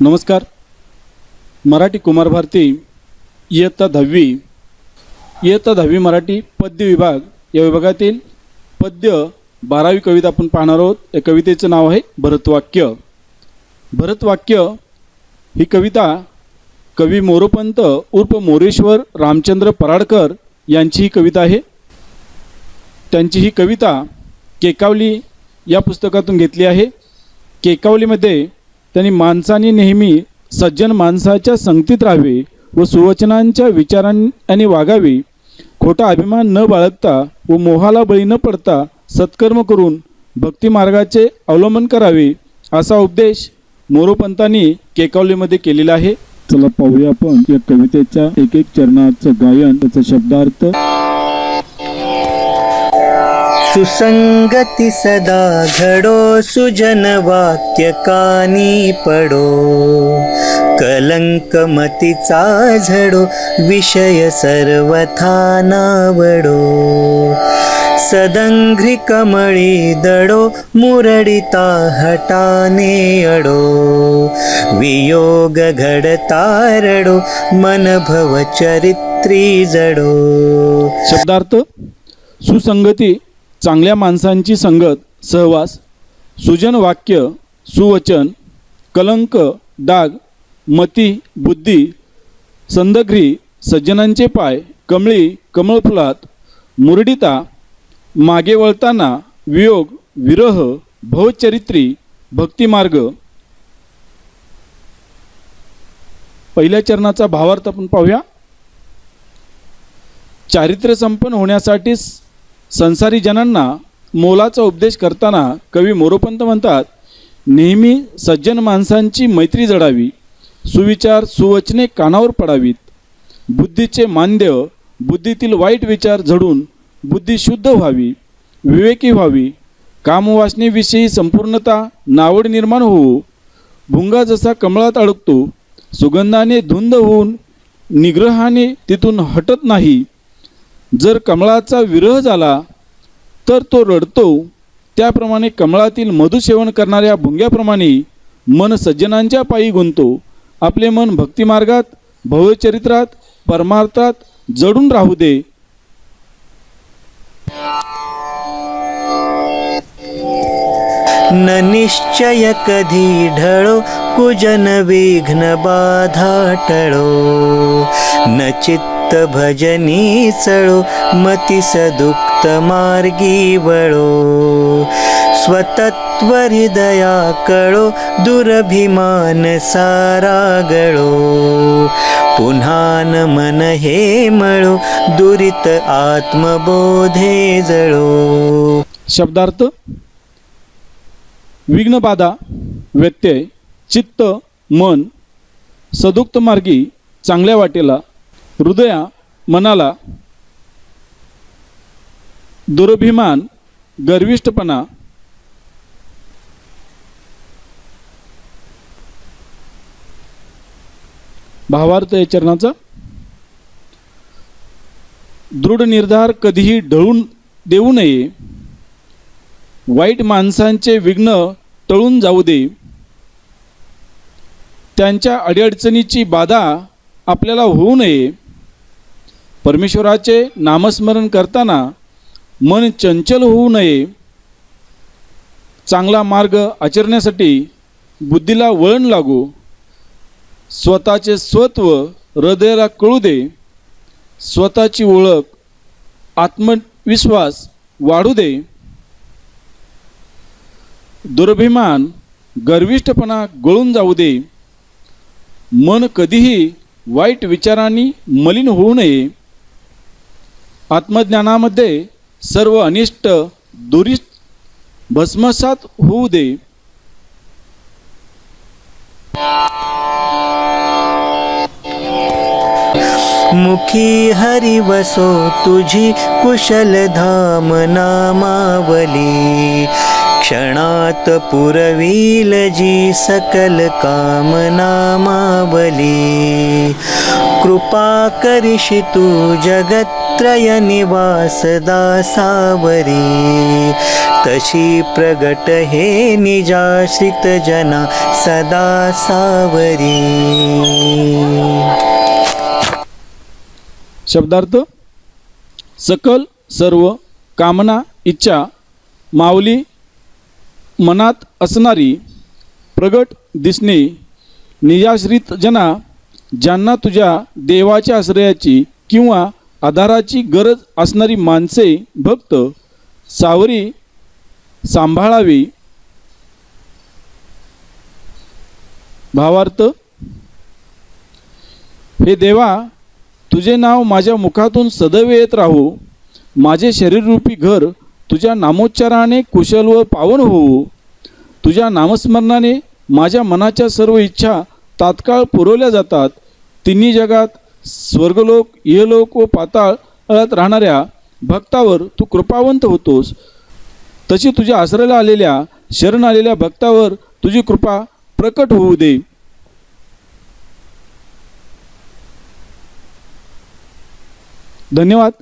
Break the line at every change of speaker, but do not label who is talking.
नमस्कार. मराठी कुमार भारती इयत्ता दहावी. इयत्ता दहावी मराठी पद्य विभाग या विभागातील पद्य बारावी कविता आपण पाहणार आहोत. या कवितेचं नाव आहे भरतवाक्य. भरतवाक्य ही कविता कवी मोरोपंत उर्फ मोरेश्वर रामचंद्र पराडकर यांची ही कविता आहे. त्यांची ही कविता केकावली या पुस्तकातून घेतली आहे. केकावलीमध्ये त्यांनी माणसाने नेहमी सज्जन माणसाच्या संगतीत राहावे व सुवचनांच्या विचारांनी वागावे. खोटा अभिमान न बाळगता व मोहाला बळी न पडता सत्कर्म करून भक्तिमार्गाचे अवलंबन करावे असा उपदेश मोरोपंतांनी केकावलीमध्ये केलेला आहे. चला पाहूया आपण या कवितेच्या एक एक चरणाचं गायन त्याचा शब्दार्थ.
सुसंगती सदा घडो सुजन वाक्य कानी पडो. कलंक मतीचा झडो विषय सर्वथा नावडो. सदंघ्री कमळी दडो मुरडिता हटाने अडो. वियोग घडता रडो मन भव चरित्री जडो.
शब्दार्थ सुसंगती चांगल्या माणसांची संगत सहवास सुजन वाक्य सुवचन कलंक डाग मती बुद्धी संदग्री सज्जनांचे पाय कमळी कमळफुलात मुरडिता मागे वळताना वियोग विरह भवचरित्री भक्तिमार्ग. पहिल्या चरणाचा भावार्थ आपण पाहूया. चारित्र्य संपन्न होण्यासाठी संसारी जनांना मोलाचा उपदेश करताना कवी मोरोपंत म्हणतात नेहमी सज्जन माणसांची मैत्री जडावी सुविचार सुवचने कानावर पडावीत. बुद्धीचे मांद्य बुद्धीतील वाईट विचार झडून बुद्धी शुद्ध व्हावी विवेकी व्हावी. कामवासनेविषयी संपूर्णता नावड निर्माण होऊ. भुंगा जसा कमळात अडकतो सुगंधाने धुंद होऊन निग्रहाने तिथून हटत नाही. जर कमळाचा विरह झाला तर तो रडतो. त्याप्रमाणे कमळातील मधुसेवन करणाऱ्या भुंग्याप्रमाणे मन सज्जनांच्या पायी गुंतो. आपले मन भक्तिमार्गात भवचरित्रात परमार्थात जडून राहू दे.
न निश्चय कधी ढळो कुजन विघ्न बाधा टळो. न चित्त भजनी चळो मती सदुक्त मार्गी वळो. स्वतत्व हृदया कळो दुरभिमान सारा गळो. पुन्हा न मन हे मळो दुरित आत्मबोधे जळो.
शब्दार्थ विघ्नबाधा व्यत्यय चित्त मन सदुक्त मार्गी चांगल्या वाटेला हृदया मनाला दुरभिमान गर्विष्ठपणा भावार्थ या चरणाचा दृढ निर्धार कधीही ढळून देऊ नये. वाईट माणसांचे विघ्न टळून जाऊ दे. त्यांच्या अडीअडचणीची बाधा आपल्याला होऊ नये. परमेश्वराचे नामस्मरण करताना मन चंचल होऊ नये. चांगला मार्ग आचरण्यासाठी बुद्धीला वळण लागू. स्वतःचे स्वत्व हृदयाला कळू दे. स्वतःची ओळख आत्मविश्वास वाढू दे. दुर्भिमान गर्विष्ठपणा गळून जाऊ दे. मन कधीही वाईट विचारांनी मलिन होऊ नये. आत्मज्ञानामध्ये सर्व अनिष्ट दुरिष्ट भस्मसात होऊ दे.
मुखी हरि वसो तुझी कुशल धाम नामावली. क्षणात पुरवील जी सकल कामना मावली कृपा करिषि तू जगत्रय निवास दासावरी तशी प्रगट हे निजाश्रित जना सदा सावरी।
शब्दार्थ सकल सर्व कामना इच्छा माऊली मनात असणारी प्रगट दिसणे निराश्रित जना ज्यांना तुझ्या देवाच्या आश्रयाची किंवा आधाराची गरज असणारी माणसे भक्त सावरी सांभाळावी. भावार्थ हे देवा तुझे नाव माझ्या मुखातून सदैव येत राहू. माझे शरीररूपी घर तुझ्या नामोच्चाराने कुशल व पावन होऊ. तुझ्या नामस्मरणाने माझ्या मनाच्या सर्व इच्छा तात्काळ पुरवल्या जातात. तिन्ही जगात स्वर्गलोक इहलोक व पाताळात राहणाऱ्या भक्तावर तू कृपावंत होतोस. तशी तुझ्या आसऱ्याला आलेल्या शरण आलेल्या भक्तावर तुझी कृपा प्रकट होऊ दे. धन्यवाद.